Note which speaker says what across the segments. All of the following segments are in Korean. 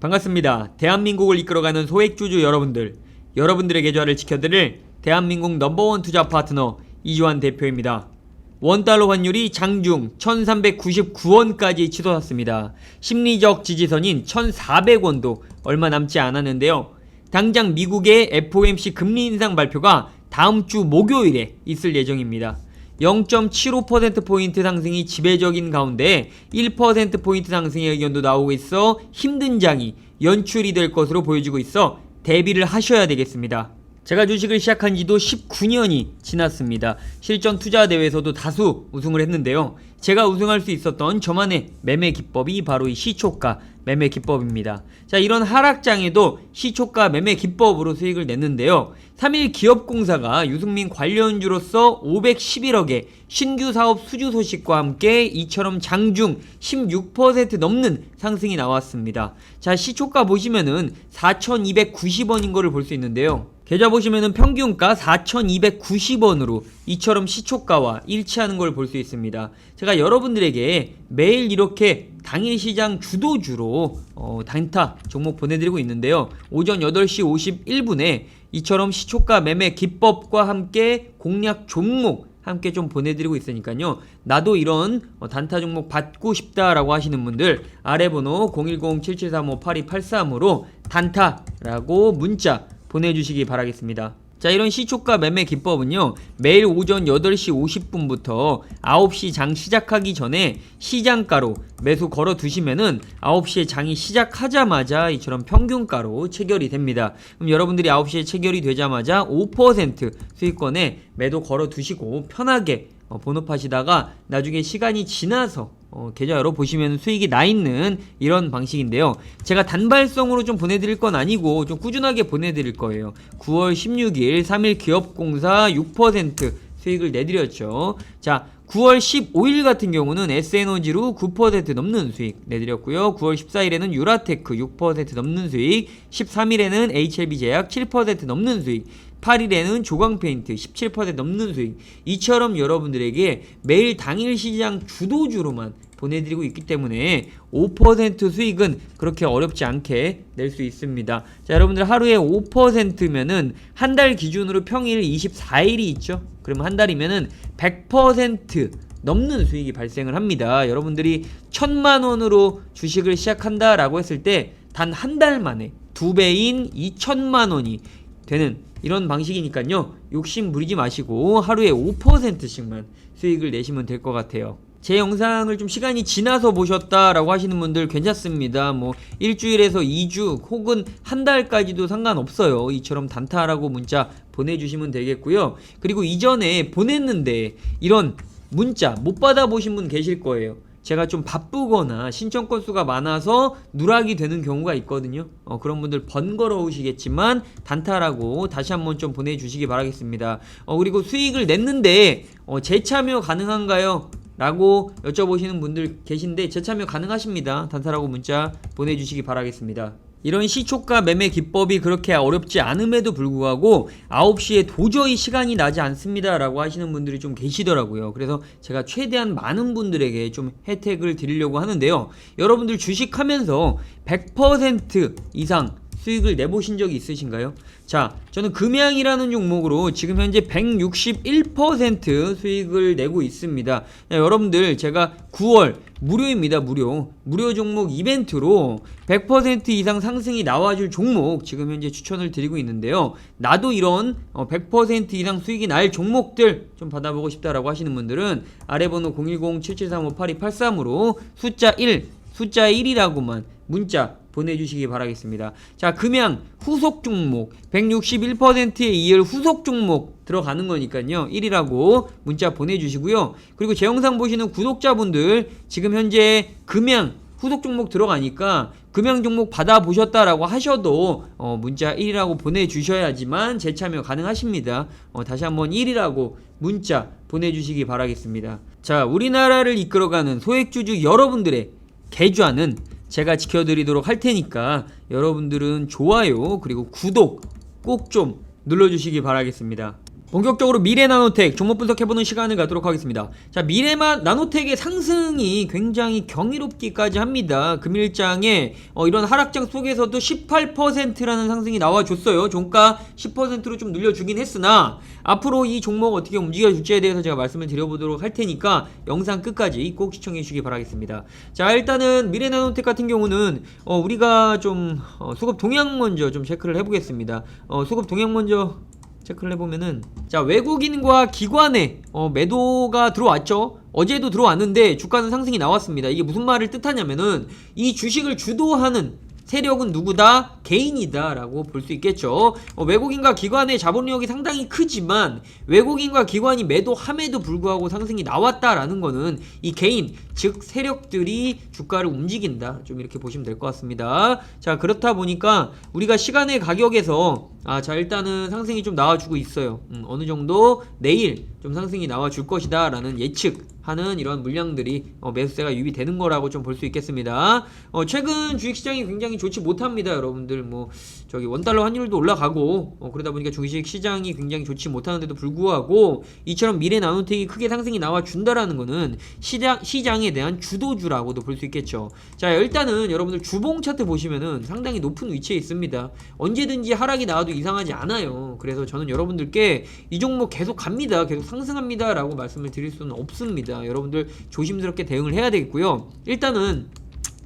Speaker 1: 반갑습니다. 대한민국을 이끌어가는 소액주주 여러분들, 여러분들의 계좌를 지켜드릴 대한민국 넘버원 투자 파트너 이주환 대표입니다. 원달러 환율이 장중 1399원까지 치솟았습니다. 심리적 지지선인 1400원도 얼마 남지 않았는데요. 당장 미국의 FOMC 금리 인상 발표가 다음 주 목요일에 있을 예정입니다. 0.75%포인트 상승이 지배적인 가운데 1%포인트 상승의 의견도 나오고 있어 힘든 장이 연출이 될 것으로 보여지고 있어 대비를 하셔야 되겠습니다. 제가 주식을 시작한 지도 19년이 지났습니다. 실전 투자 대회에서도 다수 우승을 했는데요. 제가 우승할 수 있었던 저만의 매매 기법이 바로 이 시초가 매매 기법입니다. 자, 이런 하락장에도 시초가 매매 기법으로 수익을 냈는데요. 3일 기업공사가 유승민 관련주로서 511억의 신규 사업 수주 소식과 함께 이처럼 장중 16% 넘는 상승이 나왔습니다. 자, 시초가 보시면은 4,290원인 거를 볼 수 있는데요. 계좌 보시면은 평균가 4,290원으로 이처럼 시초가와 일치하는 걸 볼 수 있습니다. 제가 여러분들에게 매일 이렇게 당일 시장 주도주로 어, 단타 종목 보내드리고 있는데요. 오전 8시 51분에 이처럼 시초가 매매 기법과 함께 공략 종목 함께 좀 보내드리고 있으니까요. 나도 이런 어, 단타 종목 받고 싶다라고 하시는 분들 아래 번호 010-7735-8283으로 단타라고 문자 보내주시기 바라겠습니다. 자, 이런 시초가 매매 기법은요, 매일 오전 8시 50분부터 9시 장 시작하기 전에 시장가로 매수 걸어 두시면은 9시에 장이 시작하자마자 이처럼 평균가로 체결이 됩니다. 그럼 여러분들이 9시에 체결이 되자마자 5% 수익권에 매도 걸어 두시고 편하게 어, 본업하시다가 나중에 시간이 지나서 어, 계좌 열어보시면 수익이 나 있는 이런 방식인데요. 제가 단발성으로 좀 보내드릴 건 아니고 좀 꾸준하게 보내드릴 거예요. 9월 16일 3일 기업공사 6% 수익을 내드렸죠. 자, 9월 15일 같은 경우는 S에너지로 9% 넘는 수익 내드렸고요. 9월 14일에는 유라테크 6% 넘는 수익, 13일에는 HLB제약 7% 넘는 수익, 8일에는 조광페인트 17% 넘는 수익. 이처럼 여러분들에게 매일 당일 시장 주도주로만 보내드리고 있기 때문에 5% 수익은 그렇게 어렵지 않게 낼 수 있습니다. 자, 여러분들 하루에 5%면은 한 달 기준으로 평일 24일이 있죠. 그러면 한 달이면은 100% 넘는 수익이 발생을 합니다. 여러분들이 천만 원으로 주식을 시작한다라고 했을 때 단 한 달 만에 두 배인 2천만 원이 되는 이런 방식이니까요. 욕심 부리지 마시고 하루에 5%씩만 수익을 내시면 될 것 같아요. 제 영상을 좀 시간이 지나서 보셨다라고 하시는 분들 괜찮습니다. 뭐 일주일에서 2주 혹은 한 달까지도 상관없어요. 이처럼 단타라고 문자 보내주시면 되겠고요. 그리고 이전에 보냈는데 이런 문자 못 받아보신 분 계실 거예요. 제가 좀 바쁘거나 신청 건수가 많아서 누락이 되는 경우가 있거든요. 어, 그런 분들 번거로우시겠지만 단타라고 다시 한번 좀 보내주시기 바라겠습니다. 어, 그리고 수익을 냈는데 어, 재참여 가능한가요? 라고 여쭤보시는 분들 계신데 재참여 가능하십니다. 단타라고 문자 보내주시기 바라겠습니다. 이런 시초가 매매 기법이 그렇게 어렵지 않음에도 불구하고 9시에 도저히 시간이 나지 않습니다 라고 하시는 분들이 좀 계시더라고요. 그래서 제가 최대한 많은 분들에게 좀 혜택을 드리려고 하는데요. 여러분들 주식하면서 100% 이상 수익을 내보신 적이 있으신가요? 자, 저는 금양이라는 종목으로 지금 현재 161% 수익을 내고 있습니다. 자, 여러분들 제가 9월 무료입니다, 무료. 무료 종목 이벤트로 100% 이상 상승이 나와줄 종목 지금 현재 추천을 드리고 있는데요. 나도 이런 어, 100% 이상 수익이 날 종목들 좀 받아보고 싶다라고 하시는 분들은 아래 번호 010-7735-8283으로 숫자 1, 숫자 1이라고만 문자 보내주시기 바라겠습니다. 자, 금양 후속 종목 161%에 이을 후속 종목 들어가는 거니까요. 1이라고 문자 보내주시고요. 그리고 제 영상 보시는 구독자분들 지금 현재 금양 후속 종목 들어가니까 금양 종목 받아보셨다라고 하셔도 어, 문자 1이라고 보내주셔야지만 재참여 가능하십니다. 어, 다시 한번 1이라고 문자 보내주시기 바라겠습니다. 자, 우리나라를 이끌어가는 소액주주 여러분들의 계좌는 제가 지켜드리도록 할 테니까 여러분들은 좋아요 그리고 구독 꼭 좀 눌러주시기 바라겠습니다. 본격적으로 미래 나노텍 종목 분석해보는 시간을 갖도록 하겠습니다. 자, 미래마 나노텍의 상승이 굉장히 경이롭기까지 합니다. 금일장에 어, 이런 하락장 속에서도 18%라는 상승이 나와줬어요. 종가 10%로 좀 늘려주긴 했으나 앞으로 이 종목 어떻게 움직여줄지에 대해서 제가 말씀을 드려보도록 할 테니까 영상 끝까지 꼭 시청해 주시기 바라겠습니다. 자, 일단은 미래 나노텍 같은 경우는 어, 우리가 좀 어, 수급 동향 먼저 좀 체크를 해보겠습니다. 어, 수급 동향 먼저 체크를 해보면은 자 외국인과 기관의 어, 매도가 들어왔죠. 어제도 들어왔는데 주가는 상승이 나왔습니다. 이게 무슨 말을 뜻하냐면은 이 주식을 주도하는 세력은 누구다? 개인이다 라고 볼 수 있겠죠. 어, 외국인과 기관의 자본력이 상당히 크지만 외국인과 기관이 매도함에도 불구하고 상승이 나왔다라는 거는 이 개인 즉 세력들이 주가를 움직인다. 좀 이렇게 보시면 될 것 같습니다. 자 그렇다 보니까 우리가 시간의 가격에서 아 자 일단은 상승이 좀 나와주고 있어요 음, 어느 정도 내일 좀 상승이 나와줄 것이다 라는 예측하는 이런 물량들이 어, 매수세가 유입되는 거라고 좀 볼 수 있겠습니다 어, 최근 주식시장이 굉장히 좋지 못합니다 여러분들 뭐 저기 원달러 환율도 올라가고 어, 그러다 보니까 주식 시장이 굉장히 좋지 못하는데도 불구하고 이처럼 미래 나노텍이 크게 상승이 나와 준다라는 거는 시장 시장에 대한 주도주라고도 볼 수 있겠죠. 자 일단은 여러분들 주봉 차트 보시면은 상당히 높은 위치에 있습니다. 언제든지 하락이 나와도 이상하지 않아요. 그래서 저는 여러분들께 이 종목 계속 갑니다. 계속 상승합니다 라고 말씀을 드릴 수는 없습니다. 여러분들 조심스럽게 대응을 해야 되겠고요. 일단은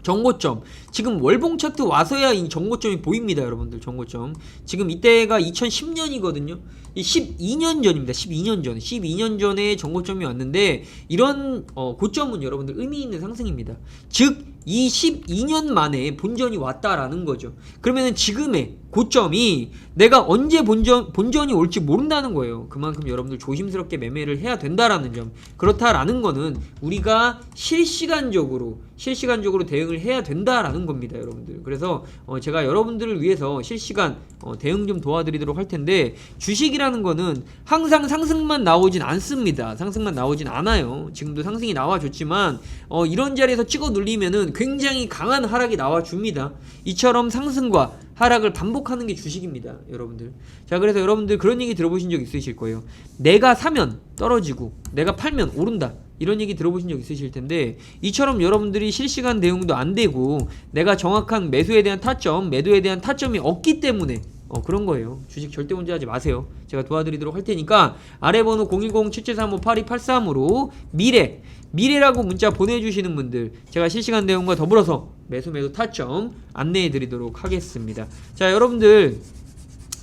Speaker 1: 정고점. 지금 월봉 차트 와서야 이 정고점이 보입니다 여러분들 정고점. 지금 이때가 2010년이거든요. 이 12년 전입니다 12년 전. 12년 전에 정고점이 왔는데 이런 어, 고점은 여러분들 의미 있는 상승입니다. 즉 이 12년 만에 본전이 왔다라는 거죠. 그러면은 지금의 고점이 내가 언제 본전, 본전이 올지 모른다는 거예요. 그만큼 여러분들 조심스럽게 매매를 해야 된다라는 점. 그렇다라는 거는 우리가 실시간적으로 실시간적으로 대응을 해야 된다라는 겁니다, 여러분들. 그래서 어, 제가 여러분들을 위해서 실시간 어, 대응 좀 도와드리도록 할 텐데 주식이라는 거는 항상 상승만 나오진 않습니다. 상승만 나오진 않아요. 지금도 상승이 나와줬지만 어, 이런 자리에서 찍어 눌리면은 굉장히 강한 하락이 나와줍니다. 이처럼 상승과 하락을 반복하는 게 주식입니다, 여러분들. 자, 그래서 여러분들 그런 얘기 들어보신 적 있으실 거예요. 내가 사면 떨어지고, 내가 팔면 오른다. 이런 얘기 들어보신 적 있으실 텐데, 이처럼 여러분들이 실시간 대응도 안 되고, 내가 정확한 매수에 대한 타점, 매도에 대한 타점이 없기 때문에, 어, 그런 거예요. 주식 절대 혼자 하지 마세요. 제가 도와드리도록 할 테니까, 아래 번호 010-7735-8283으로 미래, 미래라고 문자 보내주시는 분들 제가 실시간 대응과 더불어서 매수 매도 타점 안내해 드리도록 하겠습니다 자 여러분들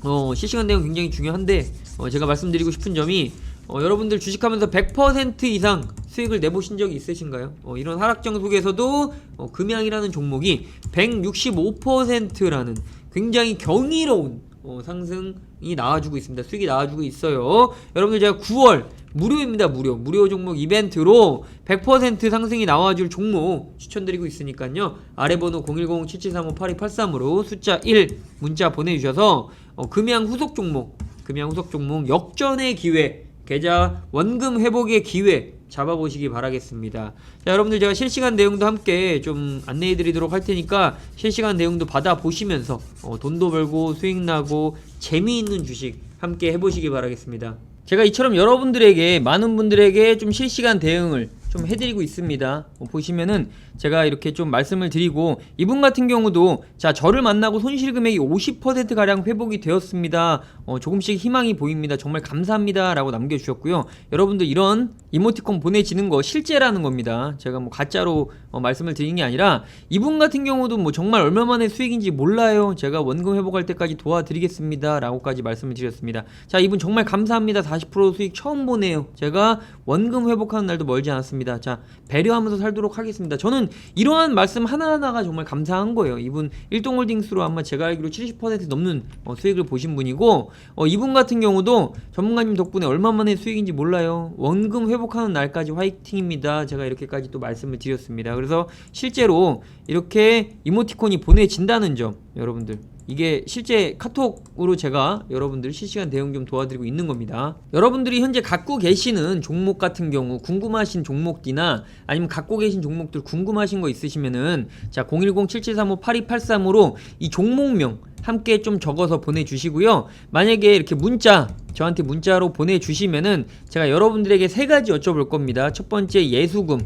Speaker 1: 어, 실시간 대응 굉장히 중요한데 어, 제가 말씀드리고 싶은 점이 어, 여러분들 주식하면서 100% 이상 수익을 내보신 적이 있으신가요? 어, 이런 하락장 속에서도 어, 금양이라는 종목이 165%라는 굉장히 경이로운 어, 상승이 나와주고 있습니다. 수익이 나와주고 있어요. 여러분들 제가 9월 무료입니다. 무료. 무료 종목 이벤트로 100% 상승이 나와줄 종목 추천드리고 있으니까요. 아래 번호 010-7735-8283으로 숫자 1 문자 보내주셔서 어, 금양 후속 종목, 금양 후속 종목 역전의 기회, 계좌 원금 회복의 기회 잡아보시기 바라겠습니다. 자, 여러분들 제가 실시간 내용도 함께 좀 안내해 드리도록 할 테니까 실시간 내용도 받아보시면서 어, 돈도 벌고 수익 나고 재미있는 주식 함께 해보시기 바라겠습니다. 제가 이처럼 여러분들에게 많은 분들에게 좀 실시간 대응을 좀 해드리고 있습니다. 어, 보시면은 제가 이렇게 좀 말씀을 드리고 이분 같은 경우도 자 저를 만나고 손실 금액이 50% 가량 회복이 되었습니다. 어, 조금씩 희망이 보입니다. 정말 감사합니다라고 남겨주셨고요. 여러분들 이런 이모티콘 보내지는 거 실제라는 겁니다. 제가 뭐 가짜로 어, 말씀을 드리는 게 아니라 이분 같은 경우도 뭐 정말 얼마 만에 수익인지 몰라요. 제가 원금 회복할 때까지 도와드리겠습니다라고까지 말씀을 드렸습니다. 자 이분 정말 감사합니다. 40% 수익 처음 보네요. 제가 원금 회복하는 날도 멀지 않았습니다. 자 배려하면서 살도록 하겠습니다. 저는 이러한 말씀 하나하나가 정말 감사한 거예요. 이분 일동홀딩스로 아마 제가 알기로 70% 넘는 어, 수익을 보신 분이고 어, 이분 같은 경우도 전문가님 덕분에 얼마 만에 수익인지 몰라요. 원금 회복하는 날까지 화이팅입니다. 제가 이렇게까지 또 말씀을 드렸습니다. 그래서 실제로 이렇게 이모티콘이 보내진다는 점 여러분들 이게 실제 카톡으로 제가 여러분들 실시간 대응 좀 도와드리고 있는 겁니다. 여러분들이 현재 갖고 계시는 종목 같은 경우 궁금하신 종목이나 아니면 갖고 계신 종목들 궁금하신 거 있으시면은 자 010-7735-8283으로 이 종목명 함께 좀 적어서 보내주시고요. 만약에 이렇게 문자 저한테 문자로 보내주시면은 제가 여러분들에게 세 가지 여쭤볼 겁니다. 첫 번째 예수금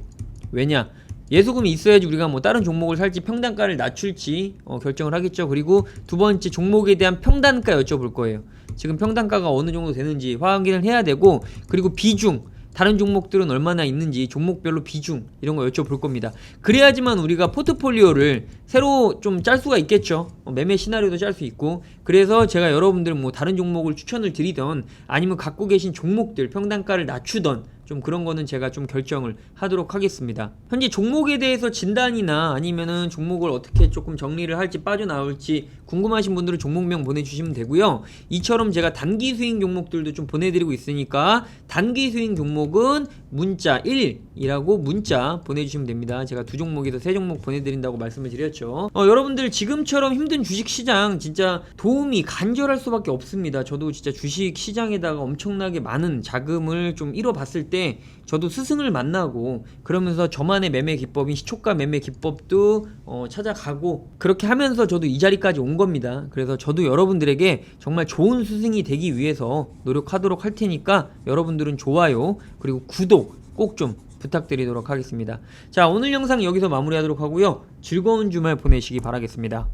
Speaker 1: 왜냐 예수금이 있어야지 우리가 뭐 다른 종목을 살지 평단가를 낮출지 어, 결정을 하겠죠. 그리고 두 번째 종목에 대한 평단가 여쭤볼 거예요. 지금 평단가가 어느 정도 되는지 확인을 해야 되고 그리고 비중 다른 종목들은 얼마나 있는지 종목별로 비중 이런 거 여쭤볼 겁니다. 그래야지만 우리가 포트폴리오를 새로 좀 짤 수가 있겠죠. 어, 매매 시나리오도 짤 수 있고 그래서 제가 여러분들 뭐 다른 종목을 추천을 드리던 아니면 갖고 계신 종목들 평단가를 낮추던 좀 그런 거는 제가 좀 결정을 하도록 하겠습니다. 현재 종목에 대해서 진단이나 아니면은 종목을 어떻게 조금 정리를 할지 빠져나올지 궁금하신 분들은 종목명 보내주시면 되고요. 이처럼 제가 단기 수익 종목들도 좀 보내드리고 있으니까 단기 수익 종목은 문자 1이라고 문자 보내주시면 됩니다. 제가 두 종목에서 세 종목 보내드린다고 말씀을 드렸죠. 어, 여러분들 지금처럼 힘든 주식 시장 진짜 도움이 간절할 수밖에 없습니다. 저도 진짜 주식 시장에다가 엄청나게 많은 자금을 좀 잃어봤을 때 저도 스승을 만나고 그러면서 저만의 매매 기법인 시초가 매매 기법도 어, 찾아가고 그렇게 하면서 저도 이 자리까지 온 겁니다. 그래서 저도 여러분들에게 정말 좋은 스승이 되기 위해서 노력하도록 할 테니까 여러분들은 좋아요 그리고 구독 꼭 좀 부탁드리도록 하겠습니다. 자 오늘 영상 여기서 마무리하도록 하고요. 즐거운 주말 보내시기 바라겠습니다.